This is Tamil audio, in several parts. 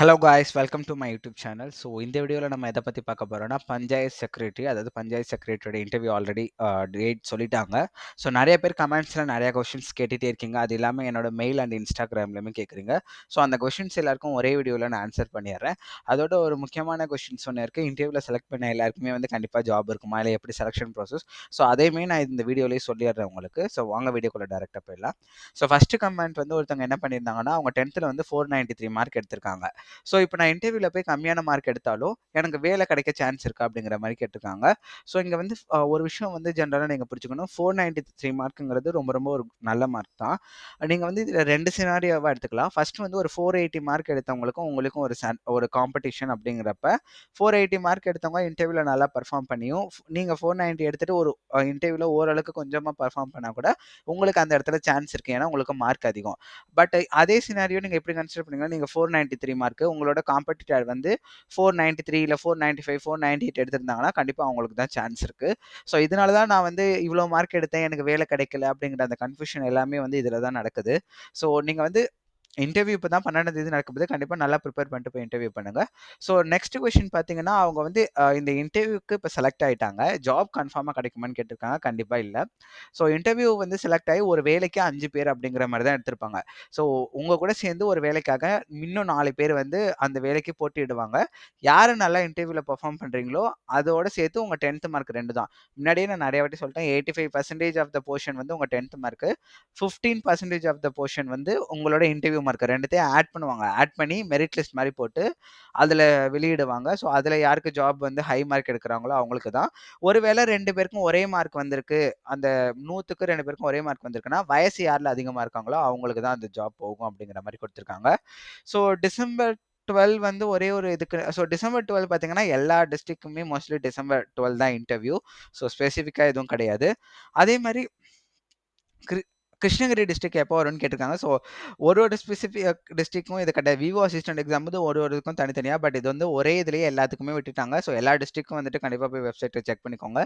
Hello guys welcome to my YouTube channel so இந்த வீடியோவில் நம்ம எதை பற்றி பார்க்க போகிறோம்னா பஞ்சாயத்து செக்ரட்டரி அதாவது பஞ்சாயத்து செக்ரட்டரியோட இன்டர்வியூ ஆல்ரெடி டேட் சொல்லிட்டாங்க. ஸோ நிறைய பேர் கமெண்ட்ஸில் நிறையா கொஷின்ஸ் கேட்டுகிட்டே இருக்கீங்க. அது இல்லாமல் என்னோட மெயில் அண்ட் இன்ஸ்டாகிராம்லையுமே கேட்குறீங்க ஸோ அந்த கொஷின்ஸ் எல்லாருக்கும் ஒரே வீடியோவில் நான் ஆன்சர் பண்ணிடுறேன். அதோட ஒரு முக்கியமான கொஷின்ஸ் ஒன்று இருக்குது இன்டர்வியூவில் செலக்ட் பண்ண எல்லாருக்குமே வந்து கண்டிப்பாக ஜாப் இருக்குமா? இல்லை எப்படி செலெக்ஷன் ப்ராசஸ் ஸோ அதேமே நான் இந்த வீடியோலேயே சொல்லிடுறேன் உங்களுக்கு. ஸோ வாங்க வீடியோக்குள்ளே டேரெக்டாக போயிடலாம். ஸோ ஃபஸ்ட்டு கமெண்ட் வந்து ஒருத்தவங்க என்ன பண்ணியிருந்தாங்கன்னா அவங்க டென்த்தில் வந்து ஃபோர் நைன்ட்டி த்ரீ மார்க் எடுத்திருக்காங்க. ஸோ இப்போ நான் இன்டர்வியூவில் போய் கம்மியான மார்க் எடுத்தாலும் எனக்கு வேலை கிடைக்க சான்ஸ் இருக்கா அப்படிங்கிற மாதிரி கேட்டிருக்காங்க. ஸோ இங்கே வந்து ஒரு விஷயம் வந்து ஜென்ரலாக நீங்கள் புரிச்சுக்கணும் ஃபோர் நைன்டி த்ரீ மார்க்குங்கிறது ரொம்ப ரொம்ப ஒரு நல்ல மார்க் தான். நீங்கள் வந்து இதில் ரெண்டு சினாரியோவாக எடுத்துக்கலாம். ஃபர்ஸ்ட் வந்து ஒரு ஃபோர் எயிட்டி மார்க் எடுத்தவங்களுக்கும் உங்களுக்கும் ஒரு ஒரு காம்படிஷன் அப்படிங்கிறப்ப ஃபோர் எயிட்டி மார்க் எடுத்தவங்க இன்டர்வியூவில் நல்லா பர்ஃபார்ம் பண்ணியும் நீங்கள் ஃபோர் நைன்ட்டி எடுத்துகிட்டு ஒரு இன்டர்வியூவில் ஓரளவுக்கு கொஞ்சமாக பர்ஃபார்ம் பண்ணால் கூட உங்களுக்கு அந்த இடத்துல சான்ஸ் இருக்குது ஏன்னா உங்களுக்கு மார்க் அதிகம். பட் அதே சினாரியோ நீங்கள் எப்படி கன்சிடர் பண்ணீங்கன்னா நீங்கள் four ninety three mark mark உங்களோட காம்படிட்டர் வந்து ஃபோர் நைன்ட்டி த்ரீ இல்லை four ninety five four ninety eight எடுத்திருந்தாங்கன்னா கண்டிப்பாக அவங்களுக்கு தான் சான்ஸ் இருக்குது ஸோ இதனால தான் நான் வந்து இவ்வளோ மார்க் எடுத்தேன் எனக்கு வேலை கிடைக்கல அப்படிங்கிற அந்த கன்ஃபியூஷன் எல்லாமே வந்து இதில் தான் நடக்குது. ஸோ நீங்கள் வந்து இன்டர்வியூ இப்போ தான் பன்னெண்டாம் தேதி நடக்கும்போது கண்டிப்பாக நல்லா ப்ரிப்பேர் பண்ணிட்டு போய் இன்டர்வியூ பண்ணுங்க. ஸோ நெக்ஸ்ட் கொஷின் பார்த்தீங்கன்னா அவங்க வந்து இந்த இன்டர்வியூக்கு இப்போ செலக்ட் ஆகிட்டாங்க ஜாப் கன்ஃபார்மாக கிடைக்குமான்னு கேட்டிருக்காங்க. கண்டிப்பாக இல்லை. ஸோ இன்டர்வியூ வந்து செலக்ட் ஆகி ஒரு வேலைக்கு அஞ்சு பேர் அப்படிங்கிற மாதிரி தான் எடுத்திருப்பாங்க. ஸோ உங்கள் கூட சேர்ந்து ஒரு வேலைக்காக இன்னும் நாலு பேர் வந்து அந்த வேலைக்கு போட்டிடுவாங்க யார் நல்லா இன்டர்வியூவில் பெர்ஃபார்ம் பண்ணுறீங்களோ அதோட சேர்த்து உங்கள் டென்த்து மார்க் ரெண்டு தான். முன்னாடியே நான் நிறைய வாட்டி சொல்லிட்டேன் eighty five percentage of the portion வந்து உங்கள் tenth mark fifteen percentage of the portion வந்து உங்களோட இன்டர்வியூ மார்க் ரெண்டுத்தையும் ஆட் பண்ணுவாங்க. ஆட் பண்ணி மெரிட் லிஸ்ட் மாதிரி போட்டு அதில் வெளியிடுவாங்க. ஸோ அதில் யாருக்கு ஜாப் வந்து ஹை மார்க் எடுக்கிறாங்களோ அவங்களுக்கு தான். ஒருவேளை ரெண்டு பேருக்கும் ஒரே மார்க் வந்திருக்கு. அந்த நூற்றுக்கு ரெண்டு பேருக்கும் ஒரே மார்க் வந்திருக்குன்னா வயசு யாரில் அதிகமாக இருக்காங்களோ அவங்களுக்கு தான் அந்த ஜாப் போகும் அப்படிங்கிற மாதிரி கொடுத்துருக்காங்க. ஸோ டிசம்பர் டுவெல் வந்து ஒரே ஒரு இதுக்கு ஸோ டிசம்பர் டுவெல் பார்த்தீங்கன்னா எல்லா டிஸ்ட்ரிக்ட்டுமே மோஸ்ட்லி டிசம்பர் டுவெல் தான் இன்டர்வியூ ஸோ ஸ்பெசிஃபிக்காக எதுவும் கிடையாது. அதே மாதிரி கிருஷ்ணகிரி டிஸ்ட்ரிக் எப்போ வரும்னு கேட்டிருக்காங்க. ஸோ ஒரு ஒரு ஸ்பெசிஃபிக் டிஸ்ட்ரிக்கும் இது கிடையாது. விவோ அசிஸ்டன்ட் எக்ஸாம் வந்து ஒரு ஒரு இதுக்கும் தனித்தனியாக பட் இது வந்து ஒரே இதுலேயே எல்லாத்துக்குமே விட்டுட்டாங்க. ஸோ எல்லா டிஸ்ட்ரிக்கும் வந்துட்டு கண்டிப்பாக போய் வெப்சைட்டை செக் பண்ணிக்கோங்க.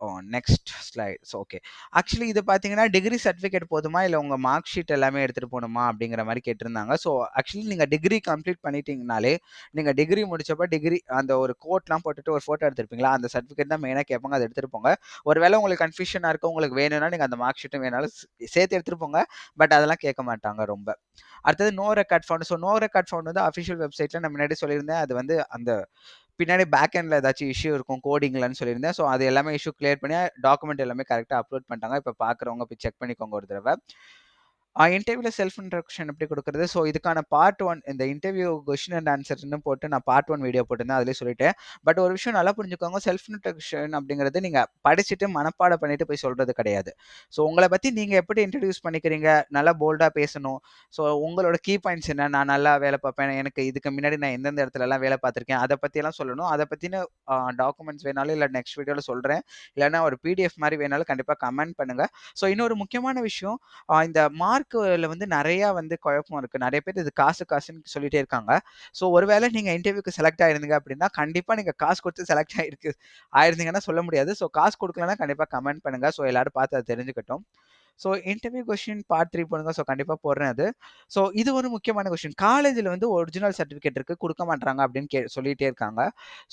ஓ next slide so okay actually இது பார்த்தீங்கன்னா டிகிரி சர்டிஃபிகேட் போதுமா? இல்லை உங்கள் மார்க் ஷீட் எல்லாமே எடுத்துகிட்டு போகணுமா? அப்படிங்கிற மாதிரி கேட்டிருந்தாங்க. ஸோ ஆக்சுவலி நீங்கள் டிகிரி கம்ப்ளீட் பண்ணிட்டீங்கனாலே நீங்கள் டிகிரி முடிச்சப்போ டிகிரி அந்த ஒரு கோட்லாம் போட்டுட்டு ஒரு ஃபோட்டோ எடுத்துருப்பீங்களா? அந்த சர்டிஃபிகேட் தான் மெயினாக கேட்பாங்க. அதை எடுத்துகிட்டு போங்க. ஒருவேளை உங்களுக்கு கன்ஃபியூஷனாக இருக்கும் உங்களுக்கு வேணும்னா நீங்கள் அந்த மார்க் ஷீட்டும் வேணாலும் சேர்த்து எடுத்துகிட்டு போங்க. பட் அதெல்லாம் கேட்க மாட்டாங்க ரொம்ப. அடுத்தது no record found so no record found வந்து அஃபிஷியல் வெப்சைட்டில் நான் முன்னாடி சொல்லியிருந்தேன். அது வந்து அந்த பின்னாடி பேக் எண்டில் ஏதாச்சும் இஷ்யூ இருக்கும் கோடிங்லன்னு சொல்லியிருந்தேன். ஸோ அது எல்லாமே இஷ்யூ கிளியர் பண்ணி டாக்குமெண்ட் எல்லாமே கரெக்டாக அப்லோட் பண்ணிட்டாங்க. இப்போ பார்க்குறவங்க போய் செக் பண்ணிக்கோங்க ஒரு தடவை. இன்டர்வியூவில் செல்ஃப் இன்ட்ரக்ஷன் எப்படி கொடுக்குறது? ஸோ இதுக்கான பார்ட் ஒன் இந்த இன்டர்வியூ கொஷின் அண்ட் ஆன்சர்னு போட்டு நான் பார்ட் ஒன் வீடியோ போட்டிருந்தேன். அதிலே சொல்லிட்டேன். பட் ஒரு விஷயம் நல்லா புரிஞ்சுக்கோங்க. செல்ஃப் இன்ட்ரக்ஷன் அப்படிங்கிறது நீங்கள் படிச்சுட்டு மனப்பாடம் பண்ணிட்டு போய் சொல்கிறது கிடையாது. ஸோ உங்களை பற்றி நீங்கள் எப்படி இன்ட்ரடியூஸ் பண்ணிக்கிறீங்க? நல்லா போல்டாக பேசணும். ஸோ உங்களோட கீ பாயிண்ட்ஸ் என்ன? நான் நல்லா வேலை பார்ப்பேன். எனக்கு இதுக்கு முன்னாடி நான் எந்தெந்த இடத்துலலாம் வேலை பார்த்துருக்கேன்? அதை பற்றியெல்லாம் சொல்லணும். அதை பற்றின டாக்குமெண்ட்ஸ் வேணாலும் இல்லை நெக்ஸ்ட் வீடியோவில் சொல்கிறேன் இல்லைன்னா ஒரு பிடிஎஃப் மாதிரி வேணாலும் கண்டிப்பாக கமெண்ட் பண்ணுங்கள் ஸோ இன்னொரு முக்கியமான விஷயம் இந்த மார்க் மார்க்கில் வந்து நிறையா வந்து குழப்பம் இருக்குது நிறைய பேர் இது காசு காசுன்னு சொல்லிட்டே இருக்காங்க. ஸோ ஒருவேளை நீங்கள் இன்டர்வியூக்கு செலக்ட் ஆயிருந்தீங்க அப்படின்னா கண்டிப்பாக நீங்கள் காசு கொடுத்து செலக்ட் ஆயிருக்கு ஆயிருந்தீங்கன்னா சொல்ல முடியாது. ஸோ காசு கொடுக்கலன்னா கண்டிப்பாக கமெண்ட் பண்ணுங்கள் ஸோ எல்லாரும் பார்த்து அதை தெரிஞ்சுக்கட்டும். So interview question part three போடுங்க. ஸோ கண்டிப்பாக போடுறேன் அது. ஸோ இது ஒரு முக்கியமான கொஷின் காலேஜில் வந்து ஒரிஜினல் சர்டிஃபிகேட் இருக்குது கொடுக்க மாட்டாங்க அப்படின்னு கே சொல்லிகிட்டே இருக்காங்க.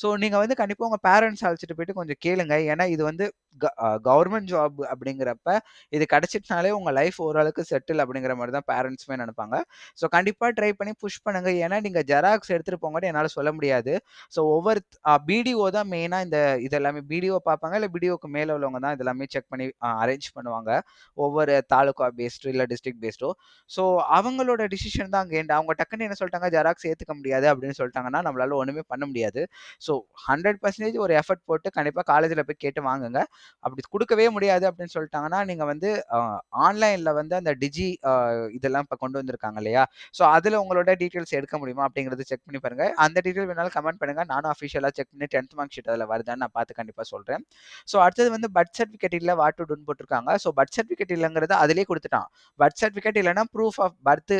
ஸோ நீங்கள் வந்து கண்டிப்பாக உங்கள் பேரண்ட்ஸ் அழைச்சிட்டு போயிட்டு கொஞ்சம் கேளுங்க. ஏன்னா இது வந்து கவர்மெண்ட் ஜாப் அப்படிங்கிறப்ப இது கிடச்சிட்டுனாலே உங்கள் லைஃப் ஓரளவுக்கு செட்டில் அப்படிங்கிற மாதிரி தான் பேரண்ட்ஸுமே நினைப்பாங்க. ஸோ கண்டிப்பாக ட்ரை பண்ணி புஷ் பண்ணுங்க. ஏன்னா நீங்கள் ஜெராக்ஸ் எடுத்துகிட்டு போங்கன்னு என்னால் சொல்ல முடியாது. ஸோ ஒவ்வொரு பிடிஓ தான் மெயினாக இந்த இதெல்லாமே பிடிஓ பார்ப்பாங்க. இல்லை பிடிஓக்கு மேலே உள்ளவங்க தான் இதெல்லாமே செக் பண்ணி அரேஞ்ச் பண்ணுவாங்க. ஒவ்வொரு தாலுகா பேஸ்டோ இல்லை டிஸ்ட்ரிக்ட் பேஸ்டோ ஸோ அவங்களோட டிசிஷன் தான் அங்கே அவங்க டக்குன்னு என்ன சொல்லிட்டாங்க? ஜெராக்ஸ் ஏற்றுக்க முடியாது அப்படின்னு சொல்லிட்டாங்கன்னா நம்மளால ஒன்றுமே பண்ண முடியாது. ஸோ ஹண்ட்ரட் பர்சன்டேஜ் ஒரு எஃபர்ட் போட்டு கண்டிப்பாக காலேஜில் போய் கேட்டு வாங்குங்க. அப்படி கொடுக்கவே முடியாது அப்படின்னு சொல்லிட்டாங்கன்னா நீங்கள் வந்து ஆன்லைனில் வந்து அந்த டிஜி இதெல்லாம் இப்போ கொண்டு வந்திருக்காங்க இல்லையா? ஸோ அதில் உங்களோட டீட்டெயில்ஸ் எடுக்க முடியுமா அப்படிங்கிறது செக் பண்ணி பாருங்க. அந்த டீட்டெயில் வேணாலும் கமெண்ட் பண்ணுங்க. நானும் அஃபிஷியலாக செக் பண்ணி டென்த் மார்க் ஷீட் அதில் வருதான்னு நான் பார்த்து கண்டிப்பாக சொல்கிறேன் ஸோ அடுத்தது வந்து பர்த் சர்டிஃபிகேட் இல்லை வாட் டு டூன் போட்டிருக்காங்க. ஸோ பர்த் சர்டிஃபிகேட் இல்லைங்கிறது அதிலே கொடுத்துட்டான். பர்த் சர்டிஃபிகேட் இல்லைன்னா proof of birth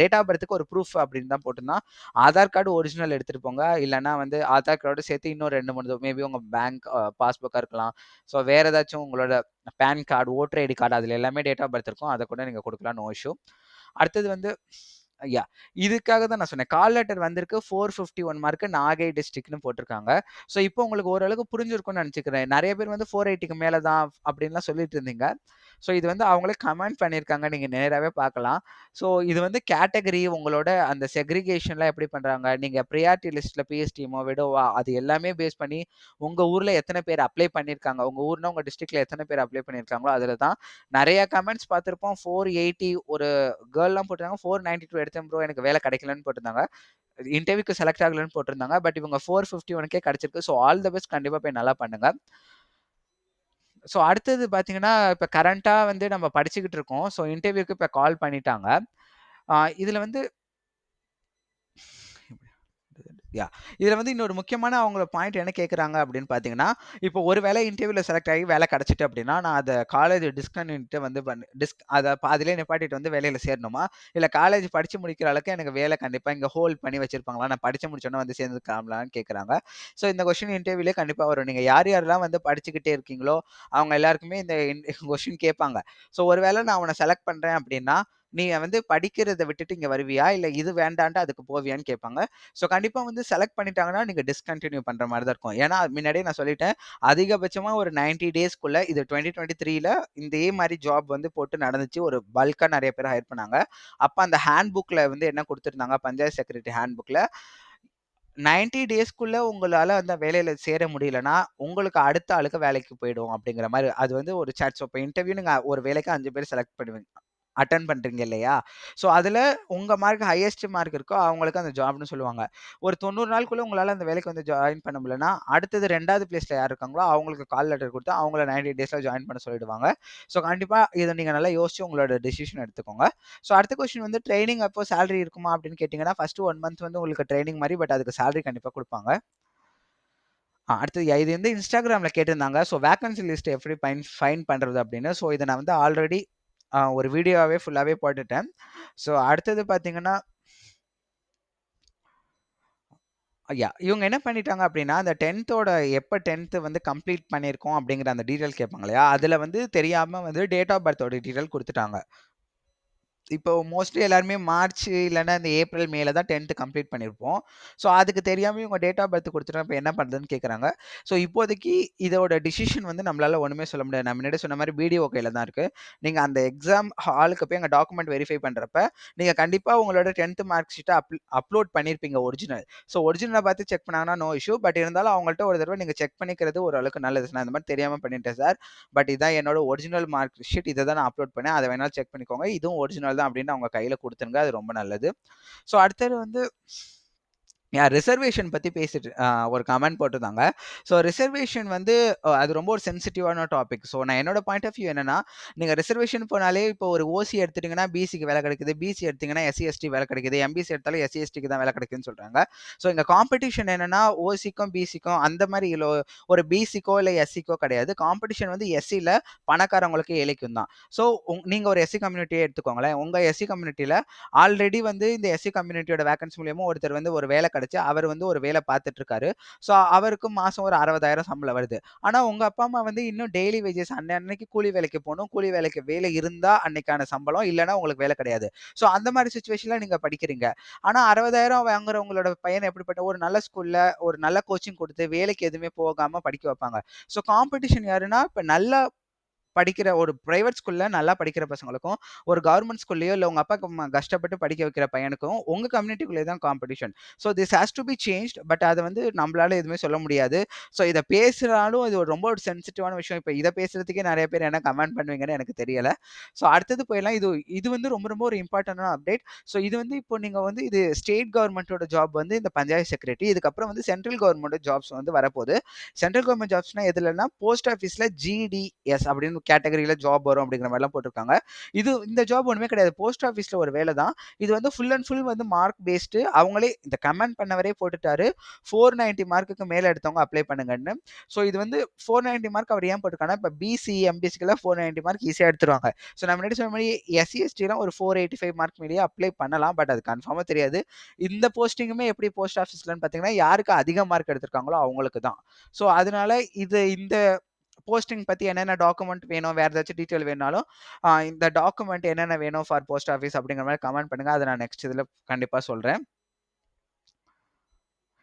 date of பர்த்துக்கு ஒரு ப்ரூஃப் அப்படின்னு தான் போட்டிருந்தான். ஆதார் கார்டு ஒரிஜினல் எடுத்துகிட்டு போங்க. இல்லைன்னா வந்து ஆதார் கார்டோட சேர்த்து இன்னும் ரெண்டு மூணு மேபி உங்கள் பேங்க் பாஸ்புக்காக இருக்கலாம். ஸோ வேறு ஏதாச்சும் உங்களோட PAN card voter ID card அதில் எல்லாமே டேட் ஆஃப் பர்த் இருக்கும் அதை கூட நீங்கள் கொடுக்கலாம் நோ இஷ்யூ அடுத்தது வந்து ஐயா இதுக்காக தான் நான் சொன்னேன். கால் லெட்டர் வந்திருக்கு 451 மார்க் நாகை டிஸ்ட்ரிக்ட்னு போட்டிருக்காங்க. ஸோ இப்போ உங்களுக்கு ஓரளவுக்கு புரிஞ்சிருக்கும்னு நினச்சிக்கிறேன் நிறைய பேர் வந்து ஃபோர் எயிட்டிக்கு மேலே தான் அப்படின்லாம் சொல்லிட்டு இருந்தீங்க. ஸோ இது வந்து அவங்களே கமெண்ட் பண்ணியிருக்காங்க. நீங்கள் நேராகவே பார்க்கலாம். ஸோ இது வந்து கேட்டகரி உங்களோட அந்த செக்ரிகேஷன்லாம் எப்படி பண்ணுறாங்க நீங்கள் ப்ரியாரிட்டி லிஸ்ட்டில் பிஎஸ்டிமோ விடோவா அது எல்லாமே பேஸ் பண்ணி உங்கள் ஊரில் எத்தனை பேர் அப்ளை பண்ணியிருக்காங்க? உங்கள் ஊர்னா உங்கள் டிஸ்ட்ரிக்டில் எத்தனை பேர் அப்ளை பண்ணியிருக்காங்களோ அதில் தான். நிறைய கமெண்ட்ஸ் பார்த்துருப்போம் ஃபோர் எயிட்டி ஒரு கேர்ள்லாம் போட்டிருந்தாங்க 492 எடுத்தேன் ப்ரோ எனக்கு வேலை கிடைக்கலன்னு போட்டிருந்தாங்க. இன்டர்வியூக்கு செலக்ட் ஆகலன்னு போட்டிருந்தாங்க. பட் இவங்க ஃபோர் ஃபிஃப்டி ஒனுக்கே கிடச்சிருக்கு ஸோ ஆல் த பெஸ்ட் கண்டிப்பாக போய் நல்லா பண்ணுங்கள் ஸோ அடுத்தது பார்த்தீங்கன்னா, இப்போ கரண்ட்டாக வந்து நம்ம படிச்சுக்கிட்டு இருக்கோம். ஸோ இன்டர்வியூக்கு இப்போ கால் பண்ணிட்டாங்க. இதில் வந்து யா இதில் வந்து இன்னொரு முக்கியமான அவங்கள பாயிண்ட் என்ன கேட்குறாங்க அப்படின்னு பார்த்தீங்கன்னா, இப்போ ஒரு வேலை இன்டர்வியூல செலக்ட் ஆகி வேலை கிடச்சிட்டு அப்படின்னா, நான் அதை காலேஜ் டிஸ்கன்டினியூட்டு வந்து பண் டிஸ்க் அதை பாதியிலேயே நிப்பாட்டிட்டு வந்து வேலையில் சேரணுமா? இல்லை காலேஜ் படித்து முடிக்கிற அளவுக்கு எனக்கு வேலை கண்டிப்பாக இங்கே ஹோல்ட் பண்ணி வச்சிருப்பாங்களா? நான் படித்து முடிச்சோன்னே வந்து சேர்ந்துக்கலாம்லான்னு கேட்குறாங்க ஸோ இந்த கொஸ்டின் இன்டர்வியூலே கண்டிப்பாக வரும். நீங்கள் யார் யாரெல்லாம் வந்து படிச்சுக்கிட்டே இருக்கீங்களோ, அவங்க எல்லாருக்குமே இந்த இன் கொஸ்டின் கேட்பாங்க. ஸோ ஒரு வேளை நான் அவனை செலக்ட் பண்ணுறேன் அப்படின்னா, நீ வந்து படிக்கிறத விட்டுட்டு இங்க வருவியா? இல்ல இது வேண்டாண்டா அதுக்கு போவியான்னு கேட்பாங்க. ஸோ கண்டிப்பா வந்து செலக்ட் பண்ணிட்டாங்கன்னா, நீங்க டிஸ்கண்டினியூ பண்ற மாதிரி தான் இருக்கும். ஏன்னா முன்னாடியே நான் சொல்லிட்டேன். அதிகபட்சமா ஒரு 90 டேஸ்க்குள்ள இது 2023ல இதே மாதிரி ஜாப் வந்து போட்டு நடந்துச்சு. ஒரு பல்க்கா நிறைய பேர் ஹையர் பண்ணாங்க. அப்ப அந்த ஹேண்ட் புக்ல வந்து என்ன கொடுத்துருந்தாங்க பஞ்சாயத்து செக்ரட்டரி ஹேண்ட் புக்ல 90 டேஸ்க்குள்ள உங்களால் அந்த வேலையில் சேர முடியலன்னா, உங்களுக்கு அடுத்த ஆளுக்கு வேலைக்கு போயிடும் அப்படிங்கிற மாதிரி அது வந்து ஒரு சாட்ஸ் இப்போ இன்டர்வியூ நீங்கள் ஒரு வேலைக்கு அஞ்சு பேர் செலக்ட் பண்ணுவீங்க. அட்டன் பண்ணுறீங்க இல்லையா? ஸோ அதில் உங்கள் மார்க் ஹையஸ்ட் மார்க் இருக்கோ அவங்களுக்கு அந்த ஜாப்னு சொல்லுவாங்க. ஒரு தொண்ணூறு நாளுக்குள்ளே உங்களால் அந்த வேலைக்கு வந்து ஜாயின் பண்ண முடியலன்னா, அடுத்தது ரெண்டாவது பிளேஸில் யார் இருக்காங்களோ அவங்களுக்கு கால் லெட்டர் கொடுத்து அவங்கள நைன்டி டேஸில் ஜாயின் பண்ண சொல்லிடுவாங்க. ஸோ கண்டிப்பாக இதை நீங்கள் நல்லா யோசிச்சு உங்களோட டிசிஷன் எடுத்துக்கோங்க. ஸோ அடுத்த கொஸ்டின் வந்து ட்ரைனிங் அப்போ சேலரி இருக்குமா அப்படின்னு கேட்டிங்கன்னா ஃபஸ்ட்டு ஒன் மந்த் வந்து உங்களுக்கு ட்ரைனிங் மாதிரி பட் அதுக்கு சேலரி கண்டிப்பாக கொடுப்பாங்க அடுத்தது இது வந்து இன்ஸ்டாகிராமில் கேட்டிருந்தாங்க. ஸோ வேக்கன்சி லிஸ்ட் எப்படி பைன் ஃபைன் பண்ணுறது அப்படின்னு. ஸோ இதை நான் வந்து ஆல்ரெடி ஒரு வீடியோவே ஃபுல்லாகவே போட்டுட்டேன். ஸோ அடுத்தது பார்த்தீங்கன்னா ஐயா இவங்க என்ன பண்ணிட்டாங்க அப்படின்னா, அந்த டென்த்தோட எப்போ டென்த்து வந்து கம்ப்ளீட் பண்ணியிருக்கோம் அப்படிங்கிற அந்த டீட்டெயில் கேட்பாங்க இல்லையா? அதில் வந்து தெரியாமல் வந்து டேட் ஆஃப் பர்த்தோட டீட்டெயில் கொடுத்துட்டாங்க இப்போ மோஸ்ட்லி எல்லாருமே மார்ச் இல்லைன்னா இந்த ஏப்ரல், மேல தான் 10த் கம்ப்ளீட் பண்ணியிருப்போம். ஸோ அதுக்கு தெரியாமல் இவங்க டேட் ஆஃப் பர்த் குடுத்துட்டா இப்போ என்ன பண்ணுறதுன்னு கேட்குறாங்க ஸோ இப்போதைக்கு இதோட டிசிஷன் வந்து நம்மளால ஒன்றுமே சொல்ல முடியாது. நான் முன்னாடி சொன்ன மாதிரி பிடிஓ கையில் தான் இருக்குது நீங்கள் அந்த எக்ஸாம் ஹாலுக்கு போய் அங்கே டாக்குமெண்ட் வெரிஃபை பண்ணுறப்ப நீங்கள் கண்டிப்பாக உங்களோட 10த் மார்க் ஷீட்டை அப் அப்லோட் பண்ணியிருப்பீங்க ஒரிஜினல். ஸோ ஒரிஜினலை பார்த்து செக் பண்ணாங்கன்னா நோ இஷ்யூ. பட் இருந்தாலும் அவங்கள்ட்ட ஒரு தடவை நீங்கள் செக் பண்ணிக்கிறது ஓரளவுக்கு நல்லது. நான் இந்த மாதிரி தெரியாமல் பண்ணிட்டேன் சார். பட் இதான் என்னோட ஒரிஜினல் மார்க் ஷீட். இதை தான் நான் அப்லோட் பண்ணேன். அதை வேணாலும் செக் பண்ணிக்கோங்க. இதுவும் ஒரிஜினல் தான் அப்படின்னு அவங்க கையில குடுத்துருங்க. அது ரொம்ப நல்லது. ஸோ அடுத்தது வந்து ரிசர்வேஷன் பற்றி பேசிட்டு ஒரு கமெண்ட் போட்டிருந்தாங்க. ஸோ ரிசர்வேஷன் வந்து அது ரொம்ப ஒரு சென்சிட்டிவான டாபிக். ஸோ நான் என்னோட பாயிண்ட் ஆஃப் வியூ என்னன்னா, நீங்கள் ரிசர்வேஷன் போனாலே இப்போ ஒரு ஓசி எடுத்துட்டிங்கன்னா பிசிக்கு வேலை கிடைக்குது. பிசி எடுத்தீங்கன்னா எஸ்சி, எஸ்டி வேலை கிடைக்குது. எம்பிசி எடுத்தாலும் எஸ்சி, எஸ்டிக்கு தான் வேலை கிடைக்குதுன்னு சொல்கிறாங்க ஸோ இங்கே காம்படிஷன் என்னென்னா ஓசிக்கும், பிசிக்கும் அந்த மாதிரி இல்லை ஒரு பிசிக்கோ இல்லை எஸ்சிக்கோ கிடையாது. காம்படிஷன் வந்து எஸ்சியில் பணக்காரவங்களுக்கு ஏழைக்கும் தான். ஸோ உங் நீங்கள் ஒரு எஸ்சி கம்யூனிட்டியே எடுத்துக்கோங்களேன். உங்கள் எஸ்சி கம்யூனிட்டியில் ஆல்ரெடி வந்து இந்த எஸ்சி கம்யூனிட்டியோட வேக்கன்ஸ் மூலியமாக ஒருத்தர் வந்து ஒரு வேலை கிடைச்சி அவர் வந்து ஒரு வேலை பார்த்துட்டு இருக்காரு. ஸோ அவருக்கு மாதம் ஒரு 60,000 சம்பளம் வருது. ஆனால் உங்க அப்பா, அம்மா வந்து இன்னும் டெய்லி வேஜஸ் அன்னை அன்னைக்கு கூலி வேலைக்கு போகணும் கூலி வேலைக்கு வேலை இருந்தால் அன்னைக்கான சம்பளம். இல்லைன்னா உங்களுக்கு வேலை கிடையாது. ஸோ அந்த மாதிரி சுச்சுவேஷனில் நீங்கள் படிக்கிறீங்க. ஆனால் அறுபதாயிரம் வாங்குற உங்களோட பையன் எப்படிப்பட்ட ஒரு நல்ல ஸ்கூலில் ஒரு நல்ல கோச்சிங் கொடுத்து வேலைக்கு எதுவுமே போகாமல் படிக்க வைப்பாங்க. ஸோ காம்படிஷன் யாருன்னா, இப்போ நல்லா படிக்கிற ஒரு பிரைவேட் ஸ்கூல்ல நல்லா படிக்கிற பசங்களுக்கும், ஒரு கவர்மெண்ட் ஸ்கூல்லையோ இல்லை உங்க அப்பா, அம்மா கஷ்டப்பட்டு படிக்க வைக்கிற பையனுக்கும் உங்க கம்யூனிட்டிக்குள்ளே தான் competition. So this has to be change but அதை வந்து நம்மளால எதுவுமே சொல்ல முடியாது. ஸோ இதை பேசுனாலும் இது ஒரு ரொம்ப ஒரு சென்சிட்டிவான விஷயம். இப்போ இதை பேசுறதுக்கே நிறைய பேர் என்ன கமெண்ட் பண்ணுவீங்கன்னு எனக்கு தெரியல. ஸோ அடுத்தது போயிடலாம். இது இது வந்து ரொம்ப ரொம்ப ஒரு இம்பார்ட்டன்டான அப்டேட். ஸோ இது வந்து இப்போ நீங்க வந்து இது ஸ்டேட் கவர்மெண்ட்டோட ஜாப் வந்து இந்த பஞ்சாயத்து செக்ரட்டரி. இதுக்கப்புறம் வந்து சென்ட்ரல் கவர்மெண்ட் ஜாப்ஸ் வந்து வரப்போது. சென்ட்ரல் கவர்மெண்ட் ஜாப்ஸ்னா எதுலன்னா போஸ்ட் ஆஃபீஸில் ஜிடிஎஸ் அப்படின்னு கேட்டகரியில் ஜாப் வரும் அப்படிங்கிற மாதிரிலாம் போட்டிருக்காங்க. இது இந்த ஜாப் ஒன்றுமே கிடையாது. போஸ்ட் ஆஃபீஸில் ஒரு வேலை தான். இது வந்து ஃபுல் அண்ட் ஃபுல் வந்து மார்க் பேஸ்டு. அவங்களே இந்த கமெண்ட் பண்ணவரே போட்டுட்டாரு. 490 மார்க்குக்கு மேலே எடுத்தவங்க அப்ளை பண்ணுங்கன்னு. ஸோ இது வந்து 490 மார்க் அவர் ஏன் போட்டிருக்காங்கன்னா இப்போ பிசி, எம்பிசிக்குலாம் 490 மார்க் ஈஸியாக எடுத்துருவாங்க. ஸோ நான் முன்னாடி சொன்ன மாரி எஸ்சி, எஸ்டிலாம் ஒரு 485 மார்க் மேலேயே அப்ளை பண்ணலாம். பட் அது கன்ஃபார்மாக தெரியாது. இந்த போஸ்டிங்குமே எப்படி போஸ்ட் ஆஃபீஸ்லன்னு பார்த்தீங்கன்னா, யாருக்கு அதிக மார்க் எடுத்திருக்காங்களோ அவங்களுக்கு தான். ஸோ அதனால இது இந்த போஸ்டிங் பத்தி என்னென்ன டாக்குமெண்ட் வேணும், வேற ஏதாச்சும் டீட்டெயில் வேணாலும் இந்த டாக்குமெண்ட் என்னென்ன வேணும் ஃபார் போஸ்ட் ஆஃபீஸ் அப்படிங்கிற மாதிரி கமெண்ட் பண்ணுங்க. அதை நான் நெக்ஸ்ட் இதுல கண்டிப்பா சொல்றேன்.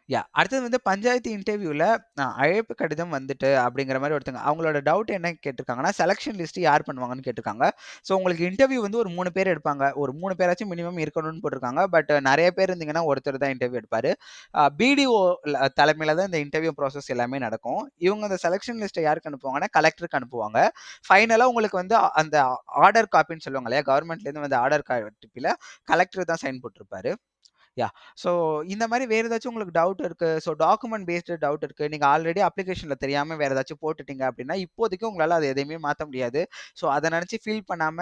யா அடுத்தது வந்து பஞ்சாயத்து இன்டர்வியூல அ அழைப்பு கடிதம் வந்துட்டு அப்படிங்கிற மாரி ஒருத்தங்க அவங்களோட டவுட் என்ன கேட்டிருக்காங்கன்னா, செலக்ஷன் லிஸ்ட் யார் பண்ணுவாங்கன்னு கேட்டிருக்காங்க. ஸோ உங்களுக்கு இன்டர்வியூ வந்து ஒரு 3 பேர் எடுப்பாங்க. ஒரு 3 பேராச்சும் மினிமம் இருக்கணும்னு போட்டிருக்காங்க. பட் நெறைய பேர் இருந்தீங்கன்னா, ஒருத்தர் தான் இன்டர்வியூ எடுப்பாரு. அ பிடிஓ ல தலைமையில தான் இந்த இன்டர்வியூ ப்ராசஸ் எல்லாமே நடக்கும். இவங்க அந்த செலக்ஷன் லிஸ்ட்ட யாருக்கு அனுப்புவாங்கன்னா, கலெக்டருக்கு அனுப்புவாங்க. ஃபைனலா உங்களுக்கு வந்து அந்த ஆர்டர் காப்பின்னு சொல்லுவாங்க இல்லையா? கவர்மெண்ட்லேருந்து வந்த ஆர்டர் காப்பில கலெக்டர் தான் சைன் போட்டிருப்பாரு. யாஹ்! ஸோ இந்த மாரி வேற ஏதாச்சும் உங்களுக்கு டவுட் இருக்கு. ஸோ டாக்குமெண்ட் பேஸ்டு டவுட் இருக்கு. நீங்க ஆல்ரெடி அப்ளிகேஷன்ல தெரியாம வேற ஏதாச்சும் போட்டுட்டீங்க அப்படின்னா, இப்போதைக்கு உங்களால அத எதையுமே மாத்த முடியாது. ஸோ அத நெனச்சு ஃபீல் பண்ணாம,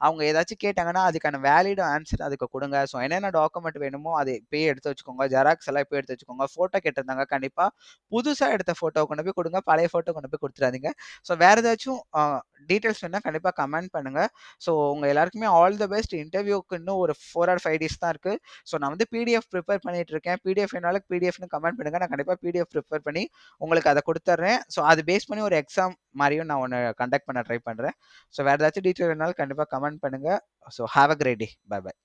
அவங்க ஏதாச்சும் கேட்டாங்கன்னா, அதுக்கான வேலிட் ஆன்ஸர் அதுக்கு குடுங்க. ஸோ என்னென்ன டாக்குமெண்ட் வேணுமோ, அத இப்பயே எடுத்து வச்சுக்கோங்க. ஜெராக்ஸ் எல்லாம் இப்பயே எடுத்து வச்சுக்கோங்க. ஃபோட்டோ கேட்டிருந்தாங்க. கண்டிப்பா புதுசா எடுத்த ஃபோட்டோவ கொண்டு போய் குடுங்க. பழைய ஃபோட்டோ கொண்டு போய் குடுத்துறாதீங்க. ஸோ வேற ஏதாச்சும் அ டீட்டெயில்ஸ் வேணால் கண்டிப்பா கமெண்ட் பண்ணுங்க. ஸோ உங்க எல்லாருக்குமே ஆல் த பெஸ்ட். இன்டர்வியூக்கு இன்னும் ஒரு 4 ஆர் 5 டேஸ் தான் இருக்கு. ஸோ நான் வந்து பிடிஎஃப் ப்ரிப்பேர் பண்ணிட்டு இருக்கேன். பிடிஎஃப் வேணாலும் பிடிஎஃப்னு கமெண்ட் பண்ணுங்க. நான் கண்டிப்பா பிடிஎஃப் ப்ரிப்பேர் பண்ணி உங்களுக்கு அதை கொடுத்துட்றேன் ஸோ அது பேஸ் பண்ணி ஒரு எக்ஸாம் மாதிரியும் நான் ஒன்று கண்டக்ட் பண்ண ட்ரை பண்றேன். ஸோ வேற ஏதாச்சும் டீட்டெயில் வேணாலும் கண்டிப்பா கமெண்ட் பண்ணுங்க. So have a great day. Bye bye.